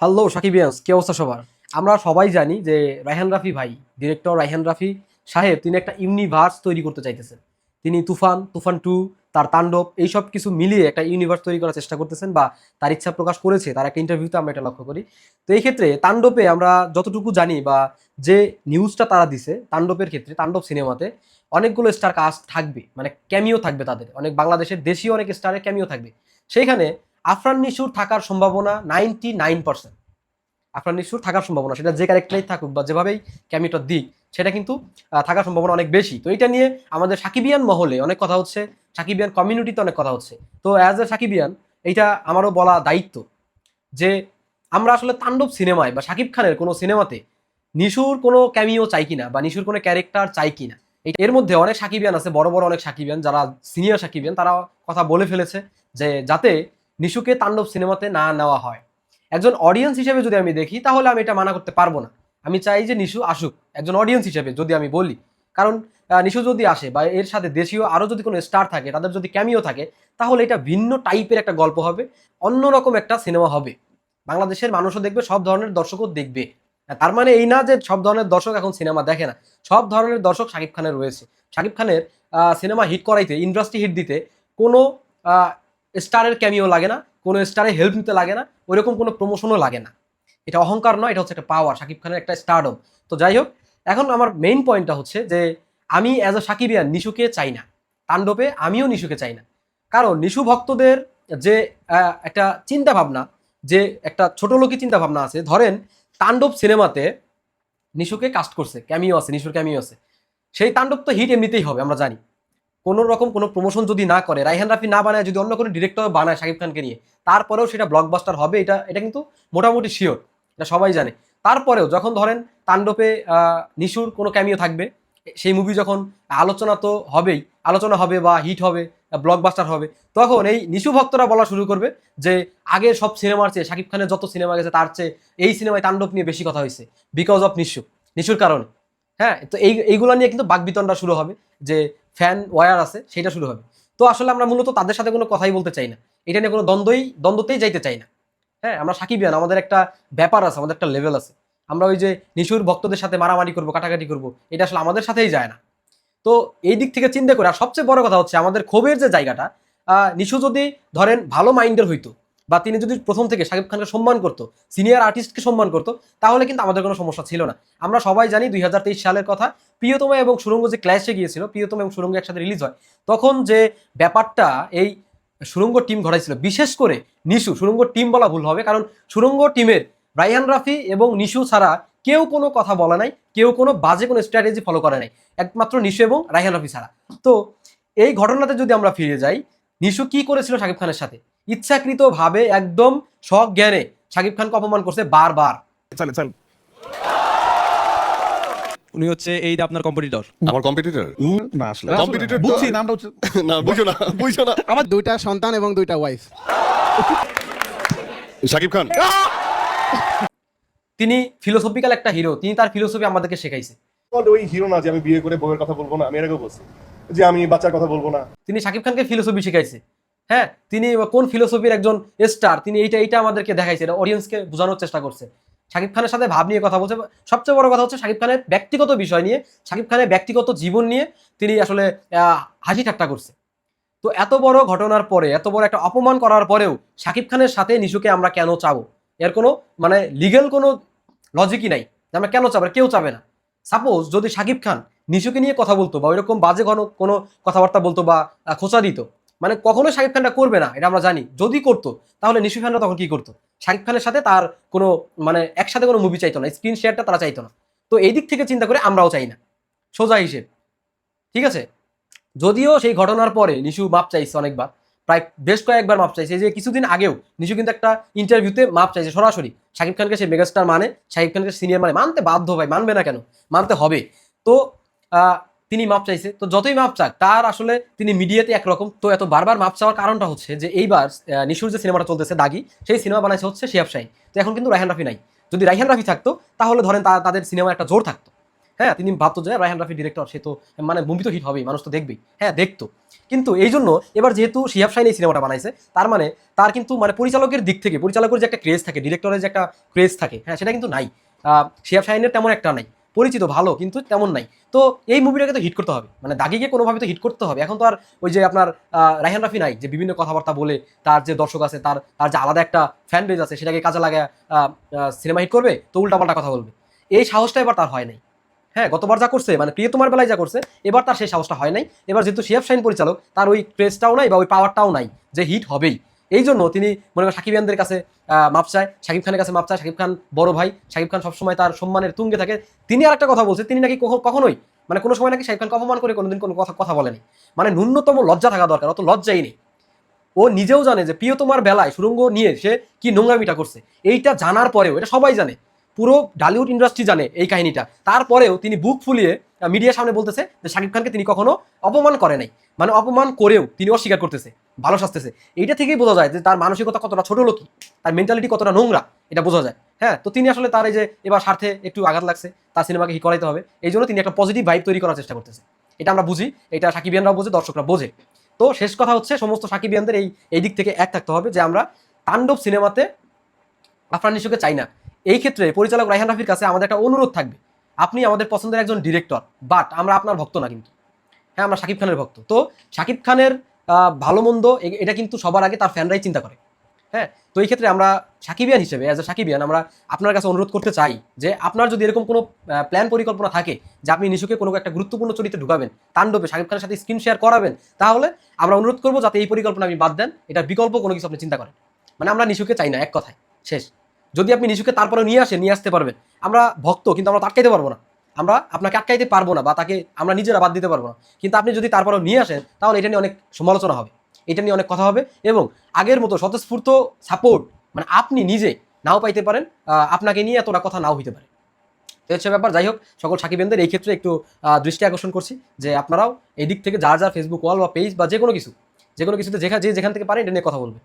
Hello সাকিবিয়ান্স কে অবস্থা সবার? আমরা সবাই জানি যে রায়হান রাফি ভাই ডিরেক্টর রায়হান রাফি সাহেব, তিনি একটা ইউনিভার্স তৈরি করতে চাইতেছেন। তিনি তুফান তুফান টু তার তাণ্ডব, এইসব কিছু মিলিয়ে একটা ইউনিভার্স তৈরি করার চেষ্টা করতেছেন বা তার ইচ্ছা প্রকাশ করেছে, তার একটা ইন্টারভিউতে আমরা এটা লক্ষ্য করি। তো এই ক্ষেত্রে তাণ্ডবে আমরা যতটুকু জানি বা যে নিউজটা তারা দিছে, তাণ্ডবের ক্ষেত্রে, তাণ্ডব সিনেমাতে অনেকগুলো স্টার কাস্ট থাকবে মানে ক্যামিও থাকবে তাদের। অনেক বাংলাদেশের দেশীয় অনেক স্টারের ক্যামিও থাকবে। সেইখানে আফরান নিশুর থাকার সম্ভাবনা নাইনটি নাইন পার্সেন্ট আফরান নিশুর থাকার সম্ভাবনা, সেটা যে ক্যারেক্টারেই থাকুক বা যেভাবেই ক্যামিটা দিক, সেটা কিন্তু থাকার সম্ভাবনা অনেক বেশি। তো এটা নিয়ে আমাদের সাকিবিয়ান মহলে অনেক কথা হচ্ছে সাকিবিয়ান কমিউনিটিতে অনেক কথা হচ্ছে। তো অ্যাজ এ সাকিবিয়ান এইটা আমারও বলা দায়িত্ব যে আমরা আসলে তাণ্ডব সিনেমায় বা সাকিব খানের কোনো সিনেমাতে নিশুর কোনো ক্যামিও চাই কিনা বা নিশুর কোনো ক্যারেক্টার চাই কিনা। এর মধ্যে অনেক সাকিবিয়ান আছে, বড় বড় অনেক সাকিবিয়ান যারা সিনিয়র সাকিবিয়ান তারা কথা বলে ফেলেছে যে যাতে নিশুকে তাণ্ডব সিনেমাতে না নেওয়া হয়। একজন অডিয়েন্স হিসেবে যদি আমি দেখি, তাহলে আমি এটা মানা করতে পারব না। আমি চাই যে নিশু আসুক, একজন অডিয়েন্স হিসেবে যদি আমি বলি। কারণ নিশু যদি আসে বা এর সাথে দেশীয় আরও যদি কোনো স্টার থাকে, তাদের যদি ক্যামিও থাকে, তাহলে এটা ভিন্ন টাইপের একটা গল্প হবে, অন্যরকম একটা সিনেমা হবে। বাংলাদেশের মানুষও দেখবে, সব ধরনের দর্শকও দেখবে। তার মানে এই না যে সব ধরনের দর্শক এখন সিনেমা দেখে না। সব ধরনের দর্শক শাকিব খানের রয়েছে। শাকিব খানের সিনেমা হিট করাইতে ইন্ডাস্ট্রি হিট দিতে কোনো স্টারের ক্যামিও লাগে না, কোনো স্টারের হেল্প নিতে লাগে না, ওইরকম কোনো প্রমোশনও লাগে না। এটা অহংকার নয়, এটা হচ্ছে একটা পাওয়ার শাকিব খানের একটা স্টারডম তো যাই হোক, এখন আমার মেইন পয়েন্টটা হচ্ছে যে, আমি অ্যাজ আ সাকিবিয়ান নিশুকে চাই না। তাণ্ডবে আমিও নিশুকে চাই না। কারণ নিশু ভক্তদের যে একটা চিন্তা ভাবনা যে একটা ছোট লোকই চিন্তা ভাবনা আছে, ধরেন তাণ্ডব সিনেমাতে নিশুকে কাস্ট করছে ক্যামিও আছে, নিশুর ক্যামিও আছে। সেই তাণ্ডব তো হিট এমনিতেই হবে, আমরা জানি। কোনো রকম কোনো প্রমোশন যদি না করে, রাইহান রাফি না বানায়, যদি অন্য কোনো ডিরেক্টর বানায় শাকিব খানকে নিয়ে, তারপরেও সেটা ব্লকবাস্টার হবে, এটা এটা কিন্তু মোটামুটি শিওর এটা সবাই জানে। তারপরেও যখন ধরেন তাণ্ডবে নিশুর কোনো ক্যামিও থাকবে, সেই মুভি যখন আলোচনা তো হবেই, আলোচনা হবে বা হিট হবে ব্লকবাস্টার হবে, তখন এই নিশু ভক্তরা বলা শুরু করবে যে আগের সব সিনেমার চেয়ে, শাকিব খানের যত সিনেমা গেছে, তার চেয়ে এই সিনেমায় তাণ্ডব নিয়ে বেশি কথা হয়েছে বিকজ অফ নিশু। নিশুর কারণে। হ্যাঁ তো এই, এইগুলো নিয়ে কিন্তু বাকবিতণ্ডা শুরু হবে, যে ফ্যান ওয়ার আছে, সেটা শুরু হবে। তো আসলে আমরা মূলত তাদের সাথে কোনো কথাই বলতে চাই না। এটা নিয়ে কোনো দ্বন্দ্বই, দ্বন্দ্বতেই যাইতে চাই না। হ্যাঁ আমরা সাকিবিয়ান আমাদের একটা ব্যাপার আছে, আমাদের একটা লেভেল আছে। আমরা ওই যে নিশুর ভক্তদের সাথে মারামারি করব, কাটাকাটি করব, এটা আসলে আমাদের সাথেই যায় না। তো এই দিক থেকে চিন্তা করে, আর সবচেয়ে বড় কথা হচ্ছে, আমাদের ক্ষোভের যে জায়গাটা নিশু যদি ধরেন ভালো মাইন্ডের হইতো বা তিনি যদি প্রথম থেকে শাকিব খানকে সম্মান করতো সিনিয়র আর্টিস্টকে সম্মান করতো, তাহলে কিন্তু আমাদের কোনো সমস্যা ছিল না। আমরা সবাই জানি দুই হাজার তেইশ সালের কথা, প্রিয়তমা এবং সুরঙ্গ যে ক্ল্যাশে গিয়েছিল, প্রিয়তমা এবং সুরঙ্গ একসাথে রিলিজ হয়, তখন যে ব্যাপারটা এই সুরঙ্গ টিম ঘটাইছিল বিশেষ করে নিশু, সুরঙ্গ টিম বলা ভুল হবে, কারণ সুরঙ্গ টিমের রাইহান রাফি এবং নিশু ছাড়া কেউ কোনো কথা বলে নাই, কেউ কোনো বাজে কোনো স্ট্র্যাটেজি ফলো করে নাই, একমাত্র নিশু এবং রাইহান রাফি ছাড়া। তো এই ঘটনাতে যদি আমরা ফিরে যাই, নিশু কি করেছিল শাকিব খানের সাথে? ইচ্ছাকৃতভাবে একদম সজ্ঞানে শাকিব খানকে অপমান করছে বারবার। চলে চল। উনি হচ্ছে এই যে আপনার কম্পিটিটর আমার কম্পিটিটর না আসলে তো- বুঝছি নামটা হচ্ছে না বুঝো না বুঝো না। আমার দুইটা সন্তান এবং দুইটা ওয়াইফ শাকিব খান। তিনি ফিলোসফিক্যাল একটা হিরো তিনি তার ফিলোসফি আমাদেরকে শেখাইছে। বল ওই হিরো না যে আমি বিয়ে করে বউয়ের কথা বলব না আমি এর আগেও বলছি। যে আমি বাচ্চার কথা বলব না। তিনি শাকিব খানকে ফিলোসফি শিখাইছে। হ্যাঁ তিনি কোন ফিলোসফির একজন স্টার তিনি এইটা এইটা আমাদেরকে দেখাইছে, এটা অডিয়েন্সকে বোঝানোর চেষ্টা করছে। শাকিব খানের সাথে ভাব নিয়ে কথা বলছে সবচেয়ে বড় কথা হচ্ছে শাকিব খানের ব্যক্তিগত বিষয় নিয়ে, শাকিব খানের ব্যক্তিগত জীবন নিয়ে তিনি আসলে হাসি ঠাট্টা করছে। তো এত বড় ঘটনার পরে, এত বড় একটা অপমান করার পরেও শাকিব খানের সাথে নিশুকে আমরা কেন চাবো? এর কোনো মানে লিগেল কোনো লজিকই নাই আমরা কেন চাবো, কেউ চাবে না। সাপোজ যদি শাকিব খান নিশুকে নিয়ে কথা বলতো বা ওইরকম বাজে কোনো কোনো কথাবার্তা বলতো বা খোঁচা দিত মানে কখনোই শাকিব খানটা করবে না, এটা আমরা জানি। যদি করতো, তাহলে নিশু খানরা তখন কি করতো? শাকিব খানের সাথে তার কোনো মানে একসাথে কোনো মুভি চাইতো না স্ক্রিন শেয়ারটা তারা চাইতো না। তো এই দিক থেকে চিন্তা করে আমরাও চাই না। সোজা হিসেব। ঠিক আছে? যদিও সেই ঘটনার পরে নিশু মাপ চাইছে অনেকবার, প্রায় বেশ কয়েকবার মাপ চাইছে। যে কিছুদিন আগেও নিশু কিন্তু একটা ইন্টারভিউতে মাপ চাইছে সরাসরি। শাকিব খানকে সে মেগাস্টার মানে শাকিব খানকে সিনিয়র মানে মানতে বাধ্য ভাই, মানবে না কেন? মানতে হবে। তো তিনি মাপ চাইছে। তো যতই মাপ চাক, তার আসলে তিনি মিডিয়াতে একরকম। তো এত বারবার মাপ চাওয়ার কারণটা হচ্ছে যে, এইবার নিশুর যে সিনেমাটা চলতেছে দাগি, সেই সিনেমা বানাইছে হচ্ছে শিয়াব শাহী। তো এখন কিন্তু রায়হান রাফি নাই। যদি রায়হান রাফি থাকতো, তাহলে ধরেন তাদের সিনেমা একটা জোর থাকতো। হ্যাঁ তিনি ভাবতো যে, রায়হান রাফি ডিরেক্টর সে তো মানে মুভি তো হিট হবেই, মানুষ তো দেখবেই। হ্যাঁ দেখতো। কিন্তু এই জন্য এবার যেহেতু শিহাব শাহিন এই সিনেমাটা বানাইছে, তার মানে তার কিন্তু মানে পরিচালকের দিক থেকে, পরিচালকের যে একটা ক্রেজ থাকে ডিরেক্টরের যে একটা ক্রেজ থাকে হ্যাঁ সেটা কিন্তু নাই। শিহাব শাহিনের তেমন একটা নাই। পরিচিত ভালো কিন্তু তেমন নাই। তো এই মুভিটাকে তো হিট করতে হবে। মানে দাগিকে কোনোভাবে তো হিট করতে হবে। এখন তো আর ওই যে আপনার আহ, রায়হান রাফি নাই যে বিভিন্ন কথাবার্তা বলে তার যে দর্শক আছে তার তার যে আলাদা একটা ফ্যান বেজ আছে সেটাকে কাজে লাগায় সিনেমা হিট করবে তো উল্টাপাল্টা কথা বলবে। এই সাহসটা এবার তার হয় নাই। হ্যাঁ গতবার যা করছে মানে প্রিয়তমার বেলায় যা করছে এবার তার সেই সাহসটা হয় নাই। এবার যেহেতু শিয়াব শাহিন পরিচালক তার ওই ক্রেজটাও নাই বা ওই পাওয়ারটাও নাই যে হিট হবেই। এই জন্য তিনি মনে করেন সাকিব খানদের কাছে মাপ চায় শাকিব খানের কাছে মাপ চায় শাকিব খান বড় ভাই শাকিব খান সবসময় তার সম্মানের তুঙ্গে থাকে। তিনি আরেকটা কথা বলছে, তিনি নাকি কখনোই মানে কোনো সময় নাকি শাকিব খানকে অপমান করে কোনোদিন কোনো কথা কথা বলেনি। মানে ন্যূনতম লজ্জা থাকা দরকার, অত লজ্জাই নেই। ও নিজেও জানে যে প্রিয়তমার বেলায় সুরঙ্গ নিয়ে সে কি নোংরামিটা করছে। এইটা জানার পরেও, এটা সবাই জানে, পুরো ডালিউড ইন্ডাস্ট্রি জানে এই কাহিনীটা। তারপরেও তিনি বুক ফুলিয়ে মিডিয়ার সামনে বলতেছে যে শাকিব খানকে তিনি কখনো অপমান করে নাই। মানে অপমান করেও তিনি অস্বীকার করতেছে। ভালো সাজতেছে এইটা থেকেই বোঝা যায় যে তার মানসিকতা কতটা ছোট লোকই তার মেন্টালিটি কতটা নোংরা, এটা বোঝা যায়। হ্যাঁ তো তিনি আসলে তার এই যে এবার স্বার্থে একটু আঘাত লাগছে, তার সিনেমাকে হিট করাইতে হবে, এই জন্য তিনি একটা পজিটিভ ভাইব তৈরি করার চেষ্টা করতেছে। এটা আমরা বুঝি, এটা সাকিবিয়ানরাও বোঝে, দর্শকরা বোঝে। তো শেষ কথা হচ্ছে সমস্ত সাকিবিয়ানদের এই এই দিক থেকে এক থাকতে হবে যে আমরা তাণ্ডব সিনেমাতে আফরান নিশুকে চাই না। এই ক্ষেত্রে পরিচালক রায়হান রাফির কাছে আমাদের একটা অনুরোধ থাকবে। আপনি আমাদের পছন্দের একজন ডিরেক্টর বাট আমরা আপনার ভক্ত না কিন্তু। হ্যাঁ আমরা শাকিব খানের ভক্ত। তো শাকিব খানের ভালো মন্দ এটা কিন্তু সবার আগে তার ফ্যানরাই চিন্তা করে। হ্যাঁ? তো এই ক্ষেত্রে আমরা সাকিবিয়ান হিসেবে অ্যাজ এ সাকিবিয়ান, আমরা আপনার কাছে অনুরোধ করতে চাই যে আপনার যদি এরকম কোনো প্ল্যান পরিকল্পনা থাকে যে আপনি নিশুকে কোনো একটা গুরুত্বপূর্ণ চরিত্রে ঢুকাবেন, তাণ্ডবে শাকিব খানের সাথে স্ক্রিন শেয়ার করাবেন, তাহলে আমরা অনুরোধ করব যাতে এই পরিকল্পনা আপনি বাদ দেন। এটার বিকল্প কোনো কিছু আপনি চিন্তা করেন। মানে আমরা নিশুকে চাই না, এক কথায়। শেষ। যদি আপনি নিশুকে তারপরে নিয়ে আসেন, নিয়ে আসতে পারবেন। আমরা ভক্ত, কিন্তু আমরা তো আটকাইতে পারব না। আমরা আপনাকে আটকাইতে পারব না বা তাকে আমরা নিজেরা বাদ দিতে পারব না। কিন্তু আপনি যদি তারপরেও নিয়ে আসেন, তাহলে এটা নিয়ে অনেক সমালোচনা হবে। এটা নিয়ে অনেক কথা হবে এবং আগের মতো স্বতঃস্ফূর্ত সাপোর্ট মানে আপনি নিজে নাও পাইতে পারেন আপনাকে নিয়ে এতটা কথা নাও হইতে পারে। তো হচ্ছে ব্যাপার, যাই হোক, সকল সাকিবেনদের এই ক্ষেত্রে একটু দৃষ্টি আকর্ষণ করছি যে আপনারাও এই দিক থেকে যার যার ফেসবুক ওয়াল বা পেজ বা যে কোনো কিছু যে কোনো কিছুতে যেখানে যে যেখান থেকে পারেন এটা নিয়ে কথা বলবে